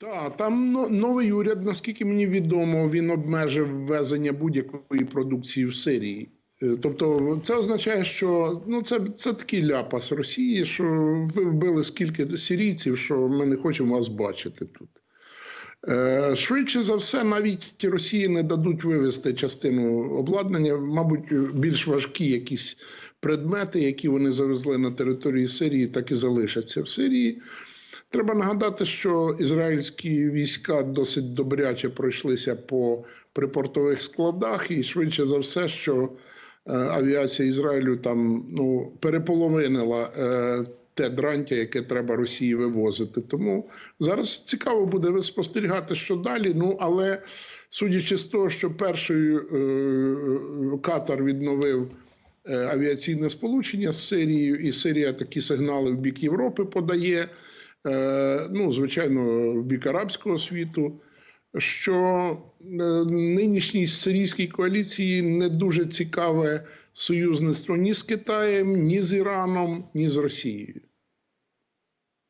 Так, там новий уряд, наскільки мені відомо, він обмежив ввезення будь-якої продукції в Сирії. Е, Тобто, це означає, що ну це, це такий ляпас Росії, що ви вбили скільки сирійців, що ми не хочемо вас бачити тут. Е, Швидше за все, навіть Росії не дадуть вивезти частину обладнання, мабуть, більш важкі якісь предмети, які вони завезли на території Сирії, так і залишаться в Сирії. Треба нагадати, що ізраїльські війська досить добряче пройшлися по припортових складах, і швидше за все, що е, авіація Ізраїлю там ну, переполовинила е, те дрантя, яке треба Росії вивозити. Тому зараз цікаво буде спостерігати, що далі. Ну але судячи з того, що перший е, Катар відновив. е, Авіаційне сполучення з Сирією, і Сирія такі сигнали в бік Європи подає ну, звичайно, в бік арабського світу, що е, нинішній сирійській коаліції не дуже цікаве союзництво ні з Китаєм, ні з Іраном, ні з Росією.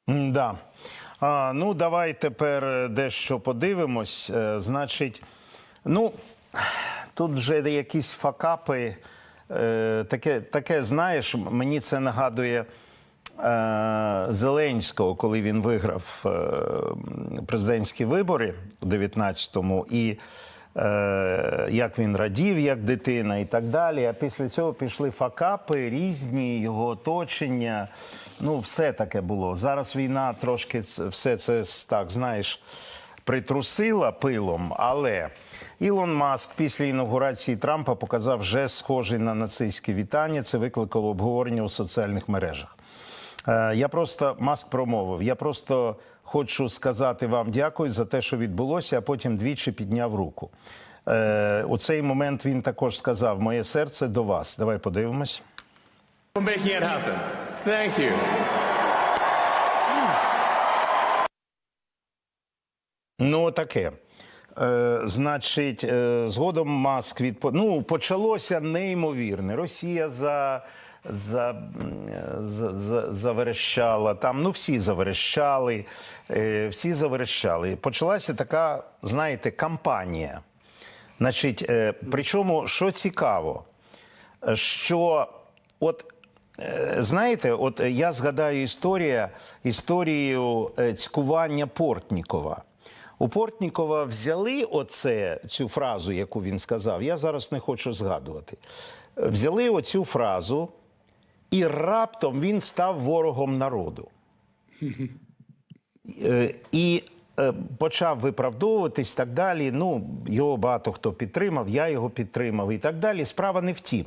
Да. А, ну, давай тепер е, дещо подивимось. Е, значить, ну, тут вже якісь факапи. Е, таке, таке, знаєш, мені це нагадує е, Зеленського, коли він виграв е, президентські вибори у 19-му. І е, як він радів, як дитина, і так далі. А після цього пішли факапи, різні його оточення. Ну, все таке було. Зараз війна трошки все це так, знаєш, притрусила пилом, але Ілон Маск після інаугурації Трампа показав вже схожий на нацистське вітання. Це викликало обговорення у соціальних мережах. Е, Я просто маск промовив. Я просто хочу сказати вам дякую за те, що відбулося, а потім двічі підняв руку. Е, У цей момент він також сказав: Моє серце до вас. Давай подивимось. Thank you. Ну, таке. Е, значить, е, згодом Маск відпо... Ну, почалося неймовірне. Росія за. За, за, за, заверещала там, ну всі заверещали, е, всі заверещали. Почалася така, знаєте, кампанія. Значить, е, причому, що цікаво, що от е, знаєте, от я згадаю історія, історію цькування Портнікова. У Портнікова взяли оце, цю фразу, яку він сказав. Я зараз не хочу згадувати. Взяли оцю фразу, і раптом він став ворогом народу. Е, І е, почав виправдовуватись так далі. Ну, його багато хто підтримав, я його підтримав і так далі. Справа не в тім.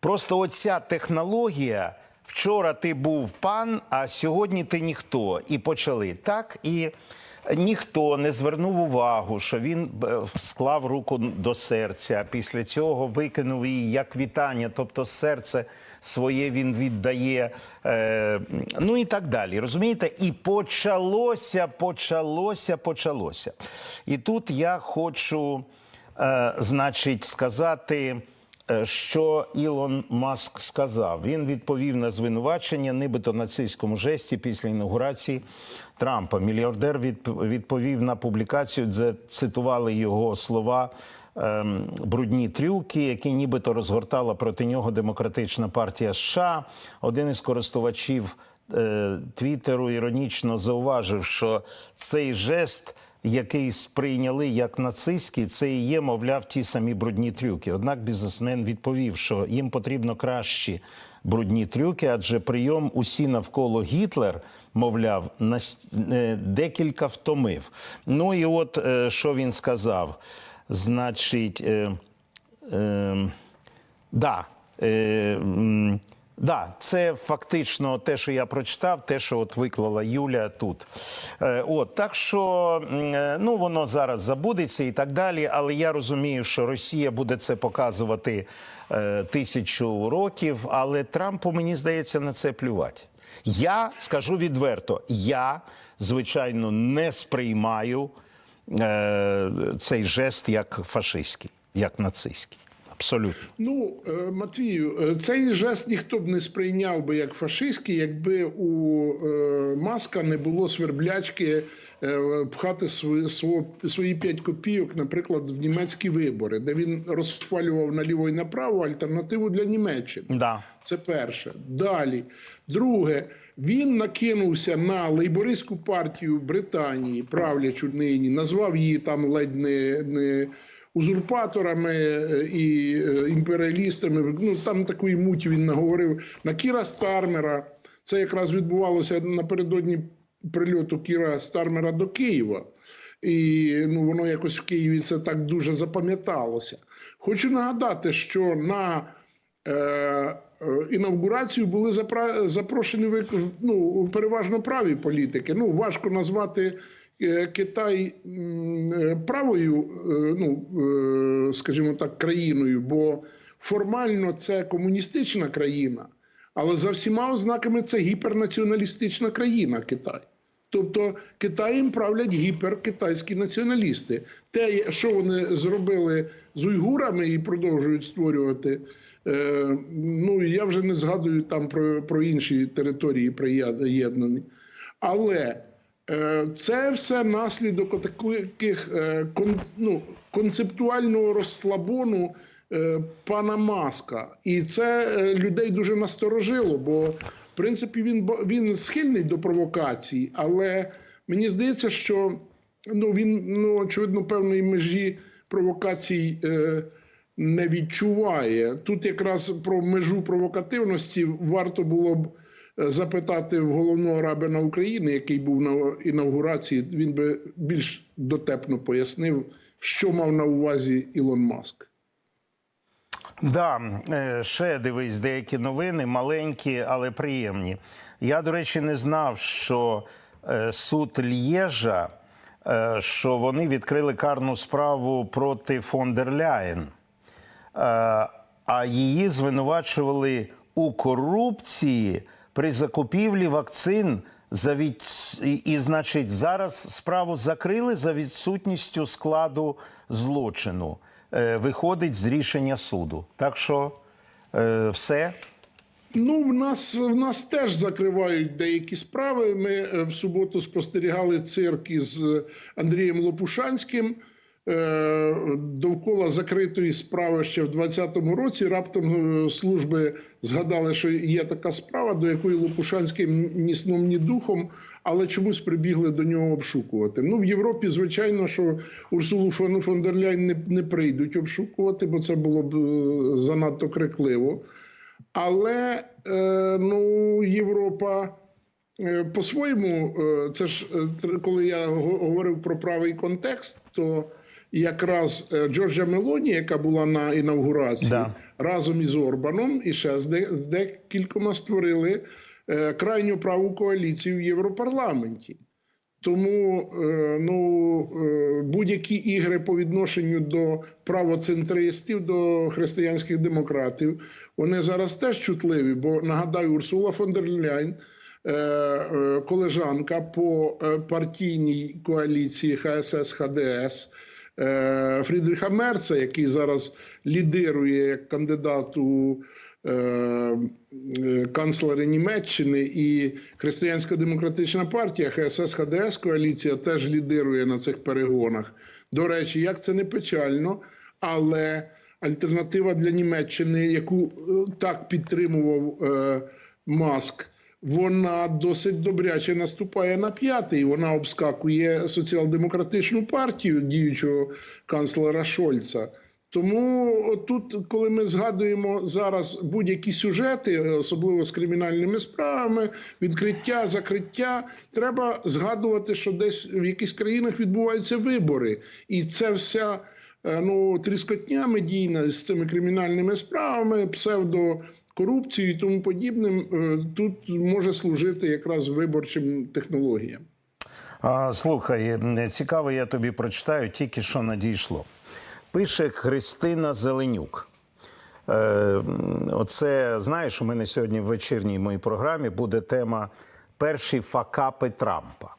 Просто оця технологія. Вчора ти був пан, а сьогодні ти ніхто. І почали так. І ніхто не звернув увагу, що він е, склав руку до серця. Після цього викинув її як вітання, тобто серце своє він віддає. Е, ну і так далі. Розумієте? І почалося, почалося, почалося. І тут я хочу, е, значить, сказати. Е, Що Ілон Маск сказав? Він відповів на звинувачення, нібито нацистському жесті після інаугурації Трампа. Мільярдер відповів на публікацію, де цитували його слова. Ем, Брудні трюки, які нібито розгортала проти нього демократична партія США. Один із користувачів е, Твіттеру іронічно зауважив, що цей жест який сприйняли як нацистський, це і є, мовляв, ті самі брудні трюки. Однак бізнесмен відповів, що їм потрібно кращі брудні трюки, адже прийом усі навколо Гітлер, мовляв, нас- е, декілька втомив. Ну і от е, що він сказав. Значить, е, е, да, е, да, це фактично те, що я прочитав, те, що от виклала Юля тут. Е, от, так що е, ну, воно зараз забудеться і так далі. Але я розумію, що Росія буде це показувати е, тисячу років, але Трампу, мені здається, на це плювати. Я скажу відверто, я, звичайно, не сприймаю цей жест як фашистський, як нацистський. Абсолютно. Ну, е, Матвію, е, цей жест ніхто б не сприйняв би як фашистський, якби у е, Маска не було сверблячки е, пхати свої, сво- свої 5 копійок, наприклад, в німецькі вибори, де він розхвалював наліво і направо альтернативу для Німеччини. Да. Це перше. Далі. Друге, він накинувся на лейбористську партію Британії, правлячу нині, назвав її там ледь не, не узурпаторами е, і е, імперіалістами. Ну там такої муті він наговорив на Кіра Стармера. Це якраз відбувалося напередодні прильоту Кіра Стармера до Києва. І ну, воно якось в Києві це так дуже запам'яталося. Хочу нагадати, що на е, інавгурацію були запра- запрошені ну, переважно праві політики. Ну, важко назвати е, Китай е, правою, е, ну, е, скажімо так, країною, бо формально це комуністична країна, але за всіма ознаками це гіпернаціоналістична країна Китай. Тобто Китаєм правлять гіперкитайські націоналісти. Те, що вони зробили з уйгурами і продовжують створювати, е, ну я вже не згадую там про, про інші території приєднані. Але е, це все наслідок таких е, ну, концептуального розслабону пана Маска. І це людей дуже насторожило, бо в принципі він, він схильний до провокацій, але мені здається, що ну, він ну, очевидно певної межі провокацій. Е, не відчуває. Тут якраз про межу провокативності варто було б е, запитати в головного рабина України, який був на інаугурації. Він би більш дотепно пояснив, що мав на увазі Ілон Маск. Да, е, ще дивись, деякі новини маленькі, але приємні. Я, до речі, не знав, що е, суд Лєжа, що вони відкрили карну справу проти фон дер Ляєн, а її звинувачували у корупції при закупівлі вакцин. За від... і, і, значить, зараз справу закрили за відсутністю складу злочину. Е, виходить з рішення суду. Так що е, все. Ну, в нас в нас теж закривають деякі справи. Ми е, в суботу спостерігали цирк із е, Андрієм Лопушанським. Е, Довкола закритої справи ще в 2020 році раптом е, служби згадали, що є така справа, до якої Лопушанський ні сном, ні духом, але чомусь прибігли до нього обшукувати. Ну, в Європі, звичайно, що Урсулу фон, фон дер Ляйн не, не прийдуть обшукувати, бо це було б е, занадто крикливо. Але ну, Європа по-своєму, це ж коли я го- говорив про правий контекст, то якраз е, Джорджа Мелоні, яка була на інаугурації, Да. разом із Орбаном і ще з, декількома створили е, крайню праву коаліцію в Європарламенті. Тому е, ну, будь-які ігри по відношенню до правоцентристів, до християнських демократів, вони зараз теж чутливі. Бо нагадаю, Урсула фон дер Ляйн, колежанка по партійній коаліції ХСС ХДС. Е, Фрідріха Мерца, який зараз лідирує як кандидат у е, е, канцлери Німеччини і Християнська демократична партія ХСС ХДС коаліція теж лідирує на цих перегонах. До речі, як це не печально, але альтернатива для Німеччини, яку так підтримував Маск. Вона досить добряче наступає на п'ятий. Вона обскакує соціал-демократичну партію діючого канцлера Шольца. Тому тут, коли ми згадуємо зараз будь-які сюжети, особливо з кримінальними справами, відкриття, закриття, треба згадувати, що десь в якихось країнах відбуваються вибори, і це вся е, ну, тріскотня медійна з цими кримінальними справами, псевдокорупцією і тому подібним, е, тут може служити якраз виборчим технологіям. А, слухай, цікаво, я тобі прочитаю, тільки що надійшло. Пише Христина Зеленюк. Е, оце, знаєш, у мене сьогодні в вечірній моїй програмі буде тема перші факапи Трампа.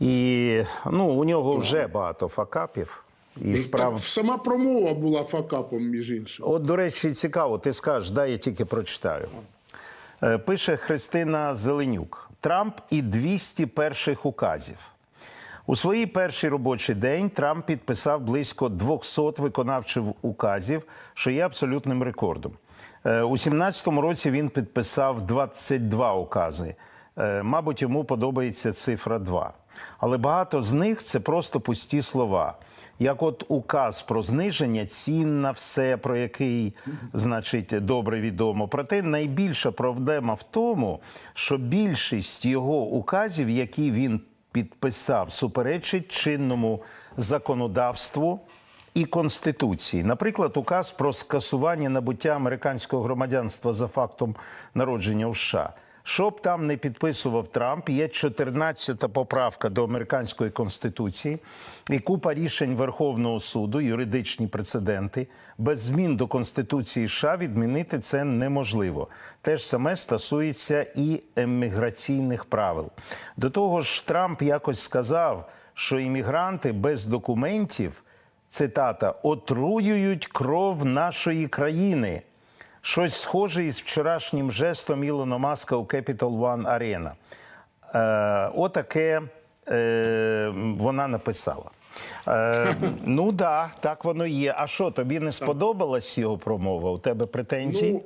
І ну, у нього вже багато факапів. І І справ... так, сама промова була факапом, між іншим. От, до речі, цікаво, ти скажеш, да, я тільки прочитаю. Е, Пише Христина Зеленюк: Трамп і 200 перших указів. У свій перший робочий день Трамп підписав близько 200 виконавчих указів, що є абсолютним рекордом. Е, У 2017 році він підписав 22 укази. Е, Мабуть, йому подобається цифра 2. Але багато з них це просто пусті слова. Як от указ про зниження цін на все, про який, значить, добре відомо. Проте найбільша проблема в тому, що більшість його указів, які він підписав, суперечить чинному законодавству і конституції. Наприклад, указ про скасування набуття американського громадянства за фактом народження в США. Що б там не підписував Трамп, є 14-та поправка до американської конституції і купа рішень Верховного суду, юридичні прецеденти. Без змін до конституції США відмінити це неможливо. Те ж саме стосується і еміграційних правил. До того ж, Трамп якось сказав, що іммігранти без документів, цитата, отруюють кров нашої країни. Щось схоже із вчорашнім жестом Ілона Маска у Capital One Arena. Е, отаке е, вона написала. Е, ну так, да, так воно є. А що, тобі не сподобалась його промова? У тебе претензії? Ну,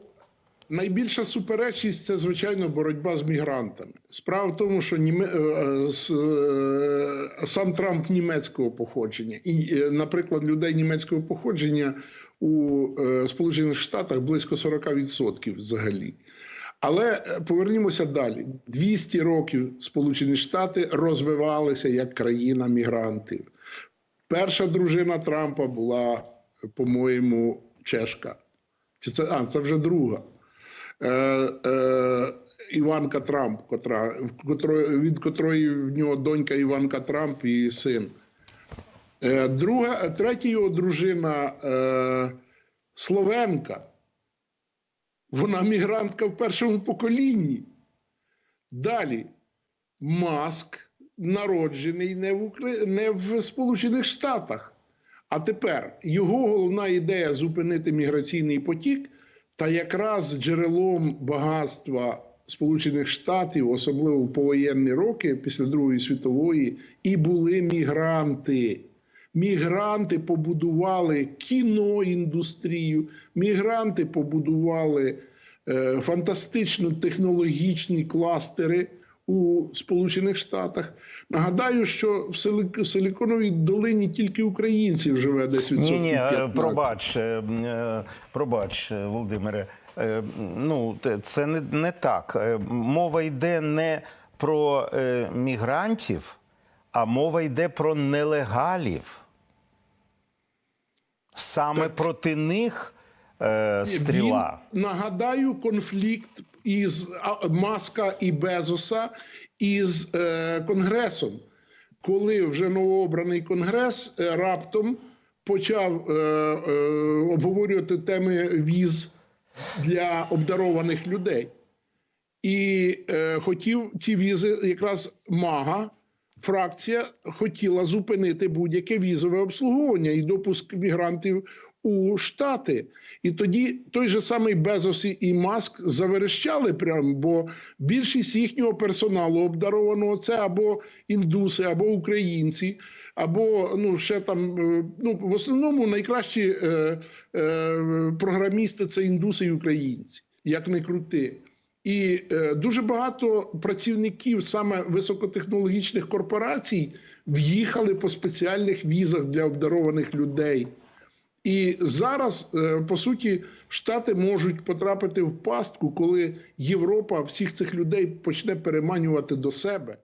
найбільша суперечність це, звичайно, боротьба з мігрантами. Справа в тому, що німе... е, е, е, сам Трамп німецького походження, і, наприклад, людей німецького походження у Сполучених Штатах близько 40% взагалі. Але повернімося далі. 200 років Сполучені Штати розвивалися як країна мігрантів. Перша дружина Трампа була, по-моєму, чешка. Чи це, а, це вже друга. Е, е, Іванка Трамп, котра, від котрої в нього донька Іванка Трамп і син. Е, друга, третя його дружина Словенка. Вона мігрантка в першому поколінні. Далі Маск народжений не в, Укра... не в Сполучених Штатах. А тепер його головна ідея зупинити міграційний потік, та якраз джерелом багатства Сполучених Штатів, особливо в повоєнні роки після Другої світової, і були мігранти. Мігранти побудували кіноіндустрію, мігранти побудували е, фантастично технологічні кластери у Сполучених Штатах. Нагадаю, що в Сили- Силиконовій долині тільки українців живе десь Ні, відсотків ні, 15. пробач, е, е, пробач, е, Володимире. Е, Ну, це не, не так. Е, Мова йде не про е, мігрантів, а мова йде про нелегалів. Саме проти них е, стріла. Він, нагадаю, конфлікт із Маска і Безоса із е, Конгресом, коли вже новообраний Конгрес е, раптом почав е, е, обговорювати теми віз для обдарованих людей. І е, хотів ці візи, якраз МАГА, фракція хотіла зупинити будь-яке візове обслуговування і допуск мігрантів у Штати. І тоді той же самий Безос і- Маск заверещали прямо, бо більшість їхнього персоналу обдарованого це або індуси, або українці, або ну ще там е, ну в основному найкращі е, е, програмісти це індуси і українці, як не крути. І е, дуже багато працівників саме високотехнологічних корпорацій в'їхали по спеціальних візах для обдарованих людей. І зараз, е, по суті, Штати можуть потрапити в пастку, коли Європа всіх цих людей почне переманювати до себе.